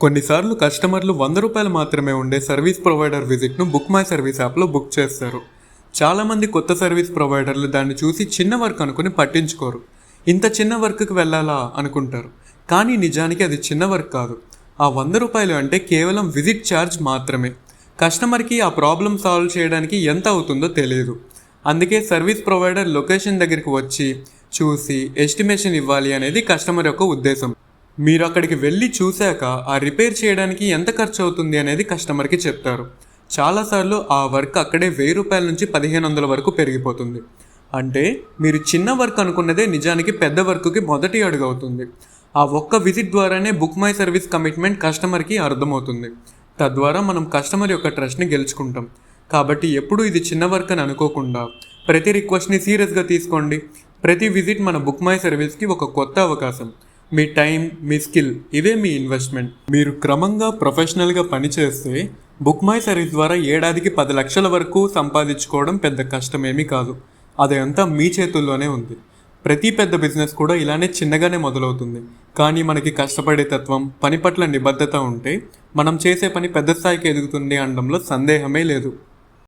కొన్నిసార్లు కస్టమర్లు వంద రూపాయలు మాత్రమే ఉండే సర్వీస్ ప్రొవైడర్ విజిట్ను బుక్ మై సర్వీస్ యాప్లో బుక్ చేస్తారు. చాలామంది కొత్త సర్వీస్ ప్రొవైడర్లు దాన్ని చూసి చిన్న వర్క్ అనుకుని పట్టించుకోరు. ఇంత చిన్న వర్క్కి వెళ్ళాలా అనుకుంటారు. కానీ నిజానికి అది చిన్న వర్క్ కాదు. ఆ వంద రూపాయలు అంటే కేవలం విజిట్ ఛార్జ్ మాత్రమే. కస్టమర్కి ఆ ప్రాబ్లం సాల్వ్ చేయడానికి ఎంత అవుతుందో తెలియదు. అందుకే సర్వీస్ ప్రొవైడర్ లొకేషన్ దగ్గరికి వచ్చి చూసి ఎస్టిమేషన్ ఇవ్వాలి అనేది కస్టమర్ యొక్క ఉద్దేశం. మీరు అక్కడికి వెళ్ళి చూశాక ఆ రిపేర్ చేయడానికి ఎంత ఖర్చు అవుతుంది అనేది కస్టమర్కి చెప్తారు. చాలాసార్లు ఆ వర్క్ అక్కడే వెయ్యి రూపాయల నుంచి పదిహేను వందల వరకు పెరిగిపోతుంది. అంటే మీరు చిన్న వర్క్ అనుకున్నదే నిజానికి పెద్ద వర్క్కి మొదటి అడుగు అవుతుంది ఆ ఒక్క విజిట్ ద్వారానే బుక్ మై సర్వీస్ కమిట్మెంట్ కస్టమర్కి అర్థమవుతుంది. తద్వారా మనం కస్టమర్ యొక్క ట్రస్ట్ని గెలుచుకుంటాం. కాబట్టి ఎప్పుడూ ఇది చిన్న వర్క్ అని అనుకోకుండా ప్రతి రిక్వెస్ట్ని సీరియస్గా తీసుకోండి. ప్రతి విజిట్ మన బుక్ మై సర్వీస్కి ఒక కొత్త అవకాశం. మీ టైం మీ స్కిల్ ఇవే మీ ఇన్వెస్ట్మెంట్. మీరు క్రమంగా ప్రొఫెషనల్గా పనిచేస్తే బుక్ మై సర్వీస్ ద్వారా ఏడాదికి పది లక్షల వరకు సంపాదించుకోవడం పెద్ద కష్టమేమీ కాదు. అదంతా మీ చేతుల్లోనే ఉంది. ప్రతి పెద్ద బిజినెస్ కూడా ఇలానే చిన్నగానే మొదలవుతుంది. కానీ మనకి కష్టపడే తత్వం పని పట్ల నిబద్ధత ఉంటే మనం చేసే పని పెద్ద స్థాయికి ఎదుగుతుంది అనడంలో సందేహమే లేదు.